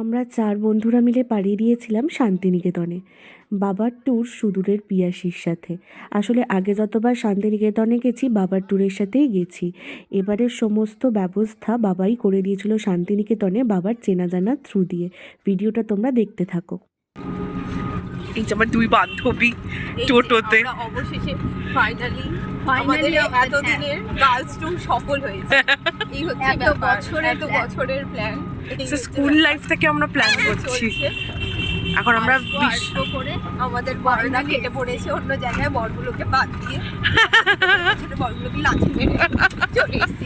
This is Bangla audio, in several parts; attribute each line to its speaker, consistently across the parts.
Speaker 1: আমরা চার বন্ধুরা মিলে পাড়িয়ে দিয়েছিলাম শান্তিনিকেতনে। বাবার ট্যুর সুদূরের পিয়াসির সাথে। আসলে আগে যতবার শান্তিনিকেতনে গেছি বাবার ট্যুরের সাথেই গেছি। এবারের সমস্ত ব্যবস্থা বাবাই করে দিয়েছিল শান্তিনিকেতনে বাবার চেনা জানা থ্রু দিয়ে। ভিডিওটা তোমরা দেখতে থাকো।
Speaker 2: এই যে আমার দুই বান্ধবী টোটোতে।
Speaker 3: অবশেষে ফাইনালি আমাদের এতদিনের গার্লস সফল হয়েছে। এই হচ্ছে
Speaker 4: এত বছরের
Speaker 3: এত বছরের প্ল্যান
Speaker 2: স্কুল লাইফ থেকে আমরা প্ল্যান করছি। এখন আমরা বিশ-
Speaker 3: করে আমাদের বড়রা কেটে পড়েছে অন্য জায়গায় বড়গুলোকে বাদ দিয়ে। ছোট বড়গুলোকে লাথি মেরে চলে এসেছি।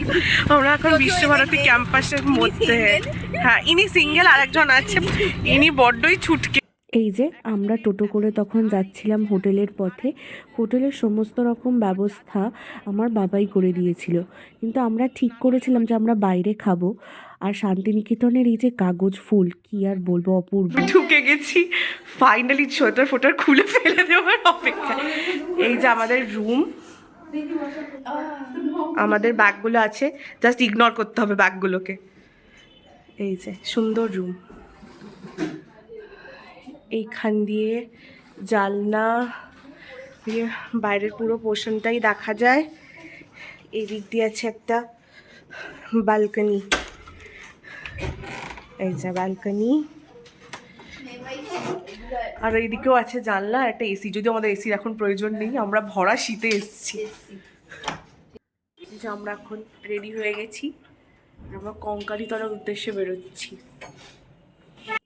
Speaker 2: আমরা এখন বিশ্বভারতী ক্যাম্পাসের মধ্যে। হ্যাঁ ইনি সিঙ্গেল আর একজন আছে ইনি বড্ডই ছুটকে।
Speaker 1: এই যে, আমরা টোটো করে তখন যাচ্ছিলাম হোটেলের পথে। হোটেলের সমস্ত রকম ব্যবস্থা আমার বাবাই করে দিয়েছিল। কিন্তু আমরা ঠিক করেছিলাম যে আমরা বাইরে খাব। আর শান্তিনিকেতনের এই যে কাগজ ফুল, কি আর বলব অপূর্ব।
Speaker 2: ঢুকে গেছি। ফাইনালি সোয়েটার ফোটার খুলে ফেলে দেওয়ার অপেক্ষা এই যে আমাদের রুম আমাদের ব্যাগগুলো আছে। জাস্ট ইগনোর করতে হবে ব্যাগগুলোকে এই যে, সুন্দর রুম এইখান দিয়ে জালনা, দিয়ে বাইরের পুরো পোর্শনটাই দেখা যায়। এই দিক দিয়ে আছে একটা বালকনি এই যে বালকনি আর এইদিকেও আছে জানলা একটা এসি যদি আমাদের এসির এখন প্রয়োজন নেই, আমরা ভরা শীতে এসছি। যে আমরা এখন রেডি হয়ে গেছি, আমরা কঙ্কালীতলার উদ্দেশ্যে বেরোচ্ছি।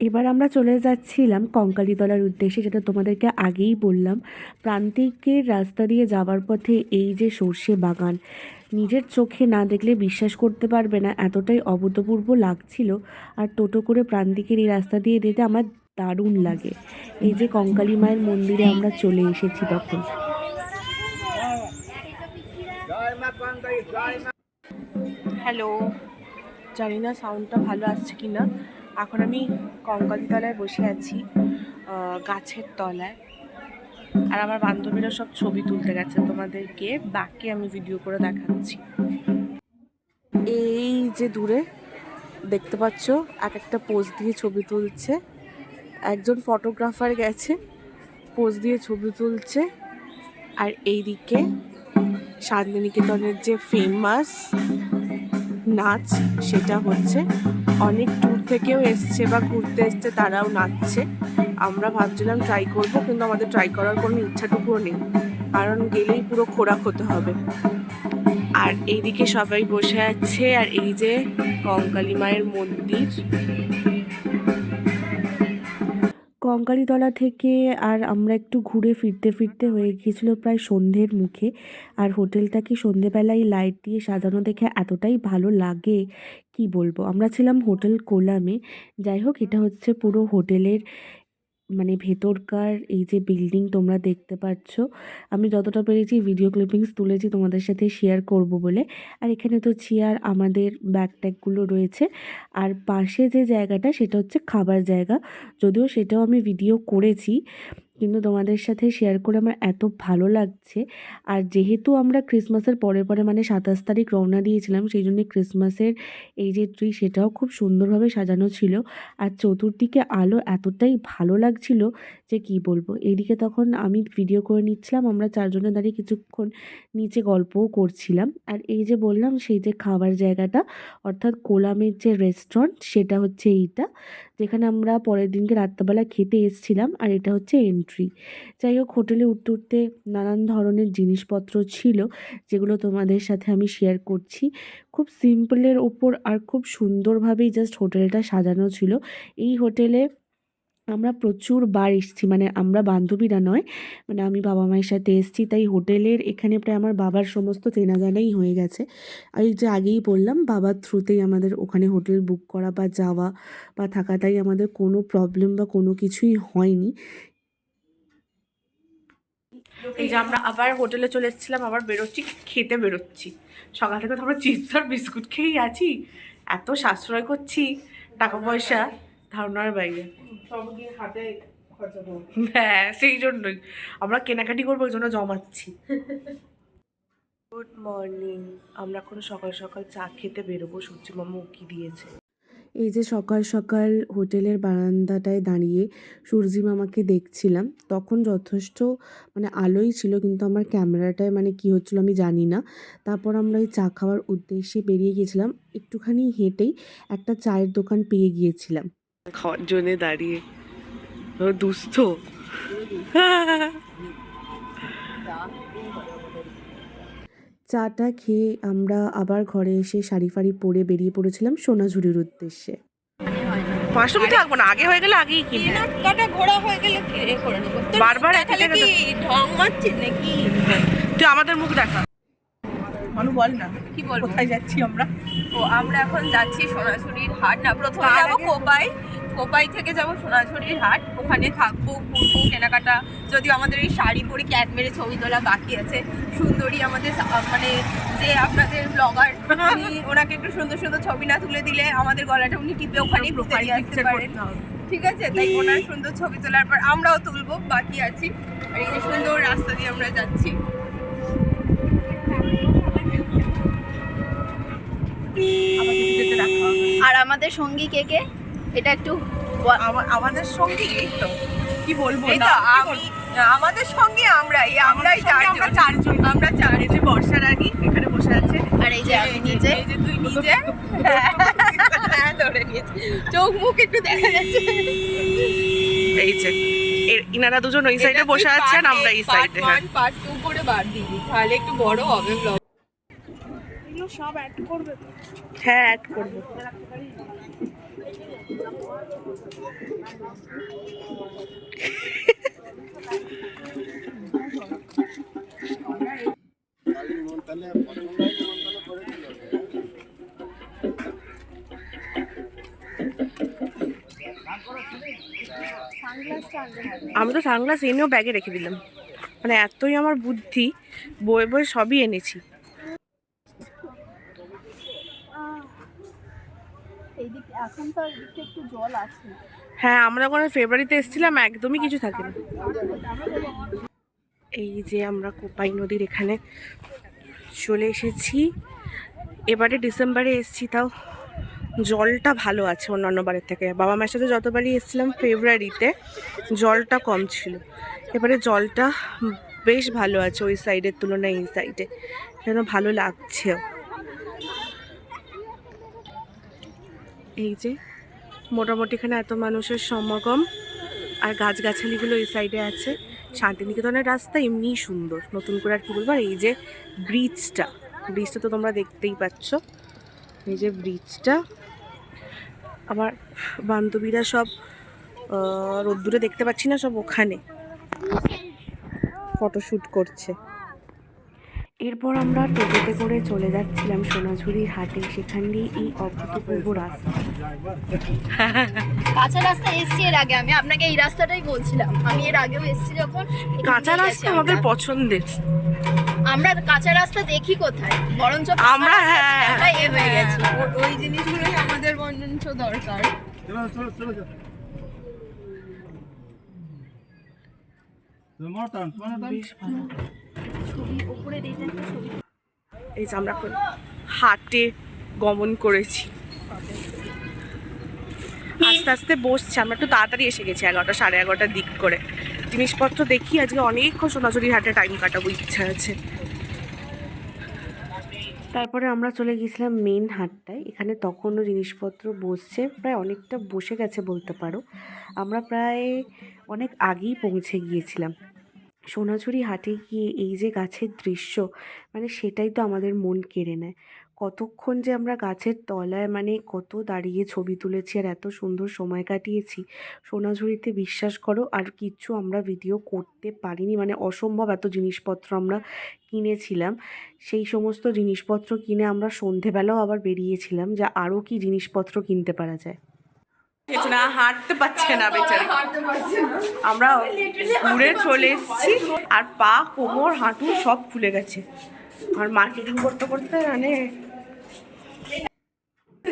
Speaker 1: এবার আমরা চলে যাচ্ছিলাম কঙ্কালীতলার উদ্দেশ্যে, যেটা তোমাদেরকে আগেই বললাম। প্রান্তিকের রাস্তা দিয়ে যাওয়ার পথে এই যে সর্ষে বাগান, নিজের চোখে না দেখলে বিশ্বাস করতে পারবে না, এতটাই অভূতপূর্ব লাগছিল। আর টোটো করে প্রান্তিকের এই রাস্তা দিয়ে যেতে আমার দারুণ লাগে। এই যে কঙ্কালী মায়ের মন্দিরে আমরা চলে এসেছি তখন।
Speaker 2: হ্যালো, জানি না সাউন্ডটা ভালো আসছে কি না এখন আমি কঙ্কালীতলায় বসে আছি গাছের তলায়। আর আমার বান্ধবীরা সব ছবি তুলতে গেছে, তোমাদেরকে বাকি আমি ভিডিও করে দেখাচ্ছি। এই যে দূরে দেখতে পাচ্ছ, এক একটা পোজ দিয়ে ছবি তুলছে। একজন ফটোগ্রাফার গেছে পোজ দিয়ে ছবি তুলছে। আর এইদিকে শান্তিনিকেতনের যে ফেমাস নাচ, সেটা হচ্ছে অনেক দূর থেকেও এসছে বা ঘুরতে এসছে, তারাও নাচছে। আমরা ভাবছিলাম ট্রাই করব, কিন্তু আমাদের ট্রাই করার কোনো ইচ্ছাটুকু নেই। কারণ গেলেই পুরো খোরাক হতে হবে। আর এইদিকে সবাই বসে আছে, আর এই যে কঙ্কালী মায়ের মন্দির।
Speaker 1: কঙ্কালীতলা থেকে আর আমরা একটু ঘুরে ফিরতে ফিরতে হয়ে গিয়েছিল প্রায় সন্ধ্যের মুখে। আর হোটেলটাকে সন্ধেবেলায় লাইট দিয়ে সাজানো দেখে এতটাই ভালো লাগে, কি বলব? আমরা ছিলাম হোটেল কোলামে। যাই হোক, এটা হচ্ছে পুরো হোটেলের মানে ভেতরকার এই যে বিল্ডিং তোমরা দেখতে পাচ্ছ, আমি যতটা পেরেছি ভিডিও ক্লিপিংস তুলেছি তোমাদের সাথে শেয়ার করব বলে। আর এখানে তো চেয়ার আমাদের ব্যাকট্যাকগুলো রয়েছে। আর পাশে যে জায়গাটা, সেটা হচ্ছে খাবার জায়গা। যদিও সেটাও আমি ভিডিও করেছি। কিন্তু তোমাদের সাথে শেয়ার করে আমার এত ভালো লাগছে। আর যেহেতু আমরা ক্রিসমাসের পরে পরে মানে সাতাশ তারিখ রওনা দিয়েছিলাম সেই জন্য ক্রিসমাসের এই যে ট্রি সেটাও খুব সুন্দরভাবে সাজানো ছিল। আর চতুর্দিকে আলো এতটাই ভালো লাগছিল যে কি বলব? এইদিকে তখন আমি ভিডিও করে নিচ্ছিলাম, আমরা চারজনে দাঁড়িয়ে কিছুক্ষণ নিচে গল্পও করছিলাম। আর এই যে বললাম, সেই যে খাবার জায়গাটা, অর্থাৎ কোলামের যে রেস্টুরেন্ট সেটা হচ্ছে এইটা। যেখানে আমরা পরের দিনকে রাত্রেবেলা খেতে এসেছিলাম, আর এটা হচ্ছে এন্ট্রি যাই হোক হোটেলে উঠতে উঠতে নানান ধরনের জিনিসপত্র ছিল, যেগুলো তোমাদের সাথে আমি শেয়ার করছি। খুব সিম্পলের ওপর আর খুব সুন্দরভাবেই জাস্ট হোটেলটা সাজানো ছিল। এই হোটেলে আমরা প্রচুর বার এসেছি মানে আমরা বান্ধবীরা নয় মানে আমি বাবা মায়ের সাথে এসেছি, তাই হোটেলের এখানে প্রায় আমার বাবার সমস্ত চেনা জানাই হয়ে গেছে। এই যে আগেই বললাম, বাবার থ্রুতেই আমাদের ওখানে হোটেল বুক করা বা যাওয়া বা থাকাটাই আমাদের কোনো প্রবলেম বা কোনো কিছুই হয়নি।
Speaker 2: এই যে আমরা আবার হোটেলে চলে এসেছিলাম, আবার বেরোচ্ছি, খেতে বেরোচ্ছি। সকাল থেকে তো আমরা চিপস আর বিস্কুট খেয়েই আছি, এত সাশ্রয় করছি, টাকা পয়সা। ধারণার বাইরে। হ্যাঁ সেই জন্যই। আমরা কেনাকাটি করব ওই জন্য জমাচ্ছি। গুড মর্নিং আমরা এখন সকাল সকাল চা খেতে বেরোবো সূর্যি মামা উকি দিয়েছে।
Speaker 1: এই যে সকাল সকাল হোটেলের বারান্দাটায় দাঁড়িয়ে সূর্যি মামাকে দেখছিলাম তখন যথেষ্ট মানে আলোই ছিল কিন্তু আমার ক্যামেরাটায় মানে কি হচ্ছিল আমি জানি না। তারপর আমরা ওই চা খাওয়ার উদ্দেশ্যে বেরিয়ে গিয়েছিলাম একটুখানি হেঁটেই একটা চায়ের দোকান পেয়ে গিয়েছিলাম।
Speaker 2: জন্য দাঁড়িয়ে। ও দুস্থ।
Speaker 1: চাটা খেয়ে আমরা আবার ঘরে এসে শাড়ি ফাড়ি পরে বেরিয়ে পড়েছিলাম সোনাঝুরির উদ্দেশ্যে।
Speaker 2: পাঁচশো মিটার থাকব না আগে হয়ে গেলে আগেই কিনবো
Speaker 3: কেনাকাটা ঘোরা হয়ে গেলে করে নেব?
Speaker 2: বারবার
Speaker 3: মুখ
Speaker 2: একই
Speaker 3: দেখালে
Speaker 2: জায়গায়
Speaker 3: কি ঢং মারছিস নাকি?
Speaker 2: তুই আমাদের মুখ দেখা। মানু বল না।
Speaker 3: কি বলব?
Speaker 2: কোথায় যাচ্ছি আমরা?
Speaker 3: ও আমরা এখন যাচ্ছি সোনাঝুরির হাট না প্রথমে যাব কোপাই কোপাই থেকে যাব সোনাঝুরির হাট। ওখানে থাকব ঘুরবো কেনাকাটা। যদিও আমাদের এই শাড়ি পরে ক্যাট মেরে ছবি তোলা বাকি আছে। সুন্দরী আমাদের মানে যে আপনাদের ব্লগার উনি ওনাকে একটু সুন্দর সুন্দর ছবি না তুলে দিলে আমাদের গলাটা উনি টিপে ওখানেই দিয়ে আসতে পারেন। ঠিক আছে? তাই ওনার সুন্দর ছবি তোলার পর আমরাও তুলবো বাকি আছি। আর এই সুন্দর রাস্তা দিয়ে আমরা যাচ্ছি।
Speaker 4: আর আমাদের সঙ্গী কে কে? এটা একটু
Speaker 2: আমাদের সঙ্গে তো কি বলব
Speaker 3: এই
Speaker 2: না
Speaker 3: তো আমি আমাদের সঙ্গে আমরাই আমরাই
Speaker 2: আমরা চারজন
Speaker 3: আমরা চার
Speaker 2: এই যে বর্ষা রানী এখানে বসে আছে
Speaker 4: আর এই যে আমি নিজে
Speaker 3: এই যে তুই নিজে হ্যাঁ ধরে নিয়েছি চোখ মুখ একটু দেখা যাচ্ছে
Speaker 2: এই যে এর- ইনারা দুজন ওই সাইডে বসে আছেন আমরা এই সাইডে হ্যাঁ
Speaker 3: পার্ট টু করে বার দিবি তাহলে একটু বড় হবে ব্লগ
Speaker 2: হ্যাঁ অ্যাড করব আমি তো সানগ্লাস এনেও ব্যাগে রেখে দিলাম। মানে এতই আমার বুদ্ধি বয়ে বয়ে সবই এনেছি।
Speaker 4: এখন তো একটু জল আছে।
Speaker 2: হ্যাঁ আমরা যখন ফেব্রুয়ারিতে এসেছিলাম, একদমই কিছু থাকে না এই যে আমরা কোপাই নদীর এখানে চলে এসেছি। এবারে ডিসেম্বরে এসেছি, তাও জলটা ভালো আছে অন্যান্য বারের থেকে। বাবা মায়ের সাথে যতবারই এসেছিলাম ফেব্রুয়ারিতে জলটা কম ছিল। এবারে জলটা বেশ ভালো আছে ওই সাইডের তুলনায়, এই সাইডে যেন ভালো লাগছেও। এই যে, মোটামুটি এখানে এত মানুষের সমাগম আর গাছগাছালিগুলো এই সাইডে আছে। শান্তিনিকেতনের রাস্তা এমনিই সুন্দর। নতুন করে আর কি বলব? আর এই যে ব্রিজটা ব্রিজটা তো তোমরা দেখতেই পাচ্ছ। এই যে ব্রিজটা আমার বান্ধবীরা সব রোদ্দুরে দেখতে পাচ্ছি না, সব ওখানে। ফটোশ্যুট করছে।
Speaker 1: এরপর আমরা টোটোতে করে চলে যাচ্ছিলাম সোনাঝুরির হাটে। সেখান দিয়ে এই অভূতপূর্ব রাস্তা।
Speaker 4: কাঁচা রাস্তা এসছি এর আগে আমি। আপনাকে এই রাস্তাটাই বলছিলাম। আমি এর আগেও এসছি যখন।
Speaker 2: কাঁচা রাস্তা আমাদের পছন্দের।
Speaker 4: আমরা কাঁচা রাস্তা দেখি কোথায়? বরঞ্চ
Speaker 2: আমরা হ্যাঁ
Speaker 4: আমরা এ হয়ে গেছি।
Speaker 3: ও- ওই জিনিসগুলোই আমাদের বঞ্চন দরকার।
Speaker 2: বেশ ভালো। এই যে আমরা হাটে গমন করেছি। আস্তে আস্তে বসছি, আমরা একটু তাড়াতাড়ি এসে গেছি এগারোটা, সাড়ে এগারোটার দিক করে। জিনিসপত্র দেখি, আজকে অনেকক্ষণ সোনাঝুরি হাটে টাইম কাটাবো, ইচ্ছা আছে।
Speaker 1: তারপরে আমরা চলে গেছিলাম মেন হাটটায়। এখানে তখনও জিনিসপত্র বসছে, প্রায় অনেকটা বসে গেছে বলতে পারো। আমরা প্রায় অনেক আগেই পৌঁছে গিয়েছিলাম। সোনাঝুরি হাটে গিয়ে এই যে গাছের দৃশ্য মানে সেটাই তো আমাদের মন কেড়ে নেয়। কতক্ষণ যে আমরা গাছের তলায় মানে কত দাঁড়িয়ে ছবি তুলেছি আর এত সুন্দর সময় কাটিয়েছি, সোনাঝুরিতে বিশ্বাস করো আর কিচ্ছু আমরা ভিডিও করতে পারিনি। মানে অসম্ভব এত জিনিসপত্র আমরা কিনেছিলাম। সেই সমস্ত জিনিসপত্র কিনে আমরা সন্ধেবেলাও আবার বেরিয়েছিলাম যা আরও কি জিনিসপত্র কিনতে পারা যায়।
Speaker 2: না, হাঁটতে পারছে না বেচারি। আমরা ঘুরে চলে এসেছি, আর পা, কোমর, হাঁটু সব খুলে গেছে। আর মার্কেটিং করতে করতে মানে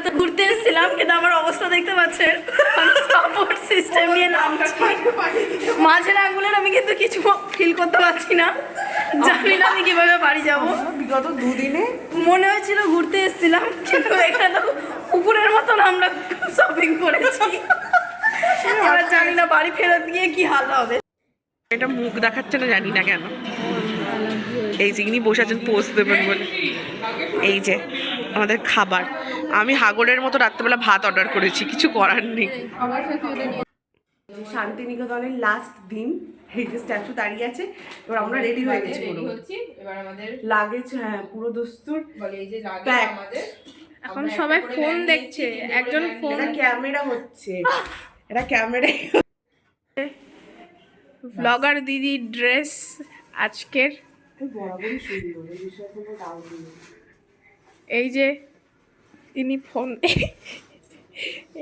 Speaker 4: তো ঘুরতে এসেছিলাম কিন্তু আমার অবস্থা দেখতে পাচ্ছেন সাপোর্ট সিস্টেম নিয়ে নামছি। মাঝের আঙ্গুলের আমি কিন্তু কিছু ফিল করতে পারছি না। জানি না আমি কীভাবে বাড়ি যাব।
Speaker 2: বিগত দুদিনে?
Speaker 4: মনে হয়েছিল ঘুরতে এসেছিলাম কিন্তু এখানে তো কুকুরের মতন আমরা শপিং করেছি। এবার জানি না বাড়ি ফেরত গিয়ে কি হাল হবে।
Speaker 2: এটা মুখ দেখাচ্ছে না জানি না কেন। এই যে ইনি বসে আছেন পোস্ট দেবেন বলে। এই যে আমাদের খাবার। আমি হাগরের মতো রাত্রেবেলা ভাত অর্ডার করেছি কিছু করার নেই। শান্তিনিকেতনের লাস্ট দিন এই যে স্ট্যাচু দাঁড়িয়ে আছে এবার আমরা রেডি হয়ে গেছি পুরো।
Speaker 3: এবার আমাদের
Speaker 2: লাগেজ হ্যাঁ পুরো দস্তুর
Speaker 3: বলে এই যে রাগে আমাদের
Speaker 5: এখন সবাই ফোন দেখছে একজন ফোন
Speaker 2: ক্যামেরা হচ্ছে। এটা ক্যামেরা
Speaker 5: ব্লগার দিদি ড্রেস আজকের।
Speaker 2: বরাবরই সুন্দর এই বিষয়ে কোনো ডাউট নেই
Speaker 5: এই যে ইনি ফোন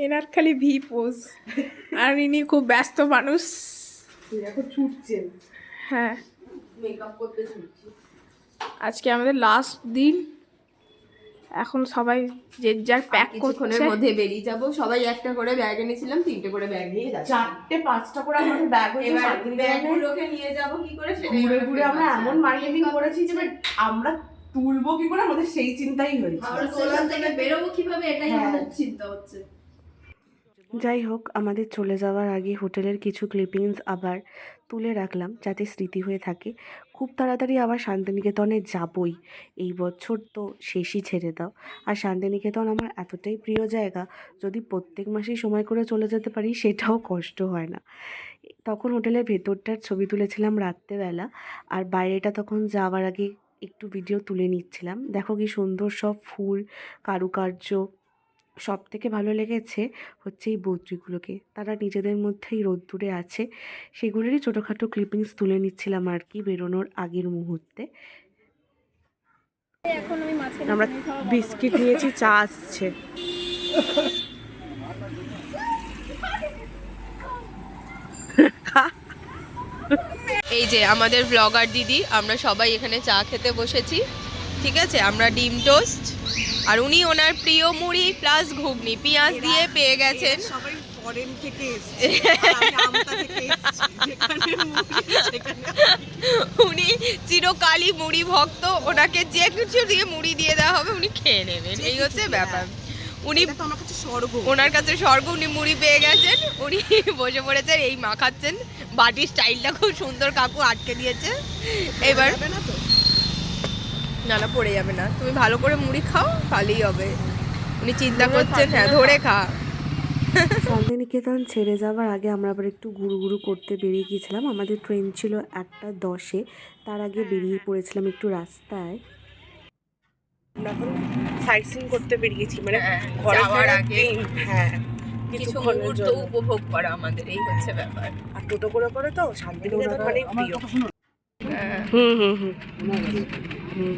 Speaker 5: এনার খালি ভি পোজ। আর ইনি খুব ব্যস্ত মানুষ।
Speaker 2: এখন ছুটছেন
Speaker 5: হ্যাঁ।
Speaker 3: মেকআপ করতে শুনছি
Speaker 5: আজকে আমাদের লাস্ট দিন। এখন সবাই যে যার প্যাক
Speaker 3: কিছুক্ষণের মধ্যে বেরিয়ে যাব। সবাই একটা করে ব্যাগ এনেছিলাম তিনটে করে ব্যাগ নিয়ে যাচ্ছি।
Speaker 2: চারটে পাঁচটা করে আমাদের ব্যাগ হয়েছে
Speaker 3: এবার ব্যাগগুলোকে নিয়ে যাব কি করে
Speaker 2: ঘুরে ঘুরে আমরা এমন মার্কেটিং করেছি যে আমরা তুলবো কি করে? আমাদের সেই চিন্তাই হয়েছে।
Speaker 4: থেকে বেরোবো কীভাবে? এটাই
Speaker 2: হ্যাঁ।
Speaker 4: আমাদের চিন্তা হচ্ছে।
Speaker 1: যাই হোক আমাদের চলে যাওয়ার আগে হোটেলের কিছু ক্লিপিংস আবার তুলে রাখলাম যাতে স্মৃতি হয়ে থাকে। খুব তাড়াতাড়ি আবার শান্তিনিকেতনে যাবই। এই বছর তো শেষই ছেড়ে দাও। আর শান্তিনিকেতন আমার এতটাই প্রিয় জায়গা যদি প্রত্যেক মাসেই সময় করে চলে যেতে পারি সেটাও কষ্ট হয় না। তখন হোটেলের ভেতরটার ছবি তুলেছিলাম রাত্রেবেলা। আর বাইরেটা তখন যাওয়ার আগে একটু ভিডিও তুলে নিচ্ছিলাম। দেখো কি সুন্দর সব ফুল কারুকার্য সব থেকে ভালো লেগেছে হচ্ছে এই বদ্রিগুলোকে তারা নিজেদের মধ্যেই রোদ্দুরে আছে। সেগুলোরই ছোটোখাটো ক্লিপিংস তুলে নিচ্ছিলাম আর কি বেরোনোর আগের মুহূর্তে।
Speaker 2: আমরা বিস্কিট নিয়েছি চা আসছে।
Speaker 3: এই যে আমাদের ব্লগার দিদি আমরা সবাই এখানে চা খেতে বসেছি। ঠিক আছে? আমরা ডিম টোস্ট আর উনি ওনার প্রিয় মুড়ি প্লাস ঘুগনি। পেঁয়াজ দিয়ে পেয়ে গেছেন। উনি চিরকালই মুড়ি ভক্ত। ওনাকে যে কিছু দিয়ে মুড়ি দিয়ে দেওয়া হবে উনি খেয়ে নেবেন। এই হচ্ছে ব্যাপার। উনি
Speaker 2: এটা কাছে স্বর্গ।
Speaker 3: ওনার কাছে স্বর্গ উনি মুড়ি পেয়ে গেছেন। উনি বসে পড়েছেন এই মাখাচ্ছেন বাটির স্টাইলটা খুব সুন্দর কাকু আটকে দিয়েছে। এবার
Speaker 2: না তো?
Speaker 3: না না পড়ে যাবে না। তুমি ভালো করে মুড়ি খাও ভালোই হবে। উনি চিন্তা করছেন হ্যাঁ ধরে খা।
Speaker 1: শান্তিনিকেতন ছেড়ে যাওয়ার আগে আমরা আবার একটু ঘুরু ঘুরু করতে বেরিয়ে গিয়েছিলাম। আমাদের ট্রেন ছিল একটা দশে। তার আগে বেরিয়ে পড়েছিলাম একটু রাস্তায়।
Speaker 2: আমরা এখন সাইট সিন করতে বেরিয়েছি। মানে
Speaker 3: হ্যাঁ,
Speaker 2: ঘরে
Speaker 3: যাওয়ার আগে।
Speaker 2: হ্যাঁ।
Speaker 3: কিছু মুহূর্ত উপভোগ করা আমাদের এই হচ্ছে ব্যাপার।
Speaker 2: আর টোটো করে করে তো শান্তিনিকেতন অনেক প্রিয়।
Speaker 3: হ্যাঁ।
Speaker 2: হুম হুম হুম। হুম।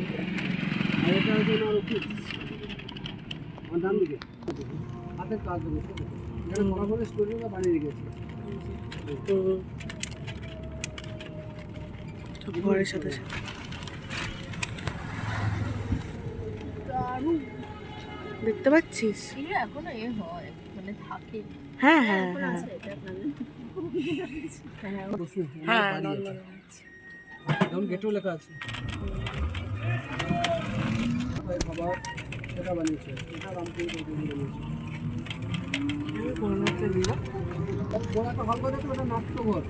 Speaker 6: হাতের কাজ বড় বানিয়ে রেখেছি।
Speaker 2: ঘরের সাথে সাথে। দেখতে পাচ্ছিস?
Speaker 4: এখন এ হয়।
Speaker 1: হ্যাঁ হ্যাঁ হ্যাঁ।
Speaker 2: হ্যাঁ
Speaker 6: গেটেও লেখা আছে। বানিয়েছে নাট্যঘর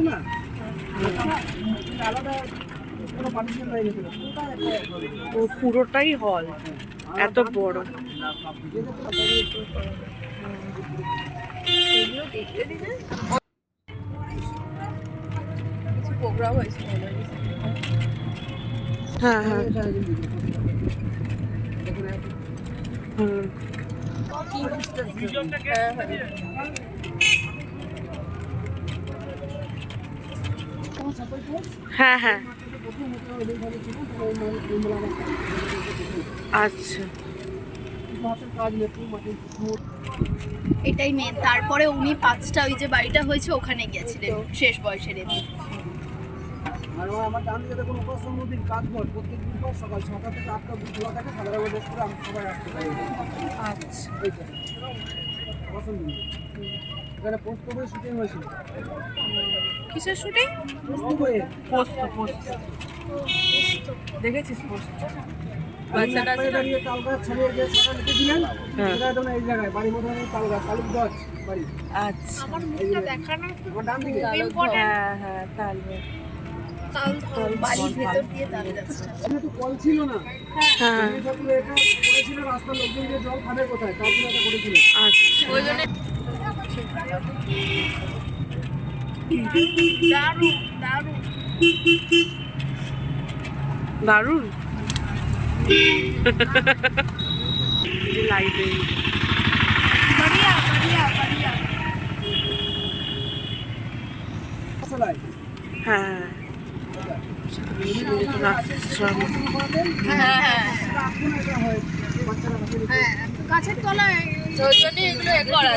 Speaker 6: না আলাদা হয়ে
Speaker 2: পুরোটাই হল এত বড়
Speaker 3: হ্যাঁ,
Speaker 2: হ্যাঁ। হ্যাঁ
Speaker 3: হ্যাঁ
Speaker 6: মানে-
Speaker 2: আচ্ছা।
Speaker 4: এটাই মেন তারপরে উনি পাঁচটা ওই যে বাড়িটা হয়েছে ওখানে গেছিলেন শেষ বয়সের এমনি
Speaker 6: আর আমার- আমার ডান দিকে দেখুন উপাসন নদীর কাজ ঘর প্রত্যেক দিন পর সকাল ছটা থেকে আটটা খোলা থাকে সাধারণ ড্রেস করে আমি সবাই আসতে পারি।
Speaker 2: আচ্ছা।
Speaker 6: এখানে পোস্ট করে শুটিং হয়েছিল।
Speaker 5: কিসের শুটিং
Speaker 6: পোস্ত
Speaker 2: পোস্ত পোস্ত দেখেছিস পোস্ত হ্যাঁ। আচ্ছা। হ্যাঁ হ্যাঁ তাহলে
Speaker 4: বাড়ির ভেতর দিয়ে তাল গাছটা
Speaker 6: এখানে তো কল ছিল না।
Speaker 2: হ্যাঁ।
Speaker 6: এই এটা করেছিল রাস্তার লোকজন যে জল খাবে কোথায় তার জন্য করেছিল।
Speaker 2: আচ্ছা।
Speaker 3: ওই জন্য
Speaker 5: দারুণ দারুণ।
Speaker 2: দারুণ লাইব্রেরি
Speaker 5: বাড়িয়া বাড়িয়া
Speaker 2: হ্যাঁ।
Speaker 3: হ্যাঁ।
Speaker 5: গাছের তলায়
Speaker 3: ওই জন্য এগুলো করা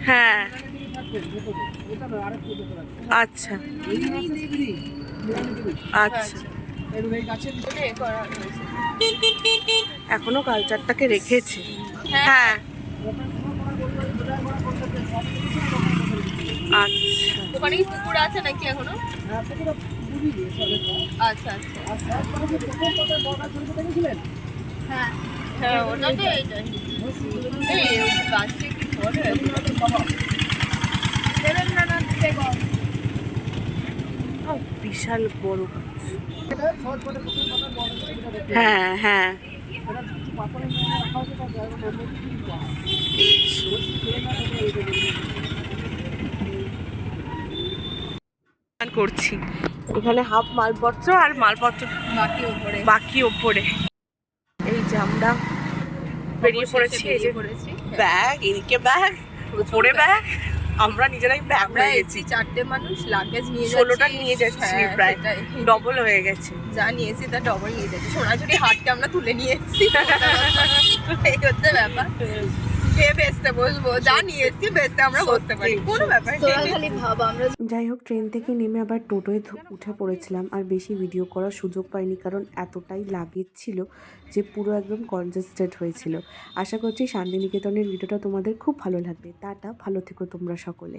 Speaker 2: হ্যাঁ। আচ্ছা। আচ্ছা। এখনও কালচারটাকে রেখেছে। হ্যাঁ। আচ্ছা।
Speaker 3: ওখানে কি পুকুর আছে নাকি এখনও?
Speaker 6: হ্যাঁ
Speaker 3: আচ্ছা আচ্ছা।
Speaker 6: আর তারপরে যে প্রথম কথা বর্ডার ছবিটা দেখেছিলেন
Speaker 3: হ্যাঁ ওটা তো এইটাই এই ওই গাছটা কি করে
Speaker 5: দেবেন্দ্রনাথ বেগম
Speaker 2: ও, বিশাল বড় গাছ হ্যাঁ। হ্যাঁ করছি। এখানে হাফ মালপত্র আর মালপত্র
Speaker 3: বাকি উপরে
Speaker 2: বাকি ওপরে। এই যে আমরা বেরিয়ে পড়েছি
Speaker 3: পড়েছি।
Speaker 2: ব্যাগ এদিকে ব্যাগ উপরে ব্যাগ। আমরা নিজেরাই ব্যাগ
Speaker 3: আমরা
Speaker 2: হয়ে
Speaker 3: এসছি চারটে মানুষ লাগেজ নিয়ে যাচ্ছি।
Speaker 2: ষোলোটা নিয়ে যাচ্ছি
Speaker 3: হ্যাঁ,
Speaker 2: প্রায়।
Speaker 3: সেটাই।
Speaker 2: ডবল হয়ে গেছে।
Speaker 3: যা নিয়েছি তা ডবল নিয়ে যাচ্ছি। সোনাঝুরি হাটকে আমরা তুলে নিয়ে এসেছি। এই হচ্ছে ব্যাপার।
Speaker 1: যাই হোক ট্রেন থেকে নেমে আবার টোটোয় উঠে পড়েছিলাম আর বেশি ভিডিও করার সুযোগ পাইনি কারণ এতটাই লাগেজ ছিল যে পুরো একদম কনজেস্টেড হয়েছিল। আশা করছি শান্তিনিকেতনের ভিডিওটা তোমাদের খুব ভালো লাগবে। তাটা ভালো থেকো তোমরা সকলে।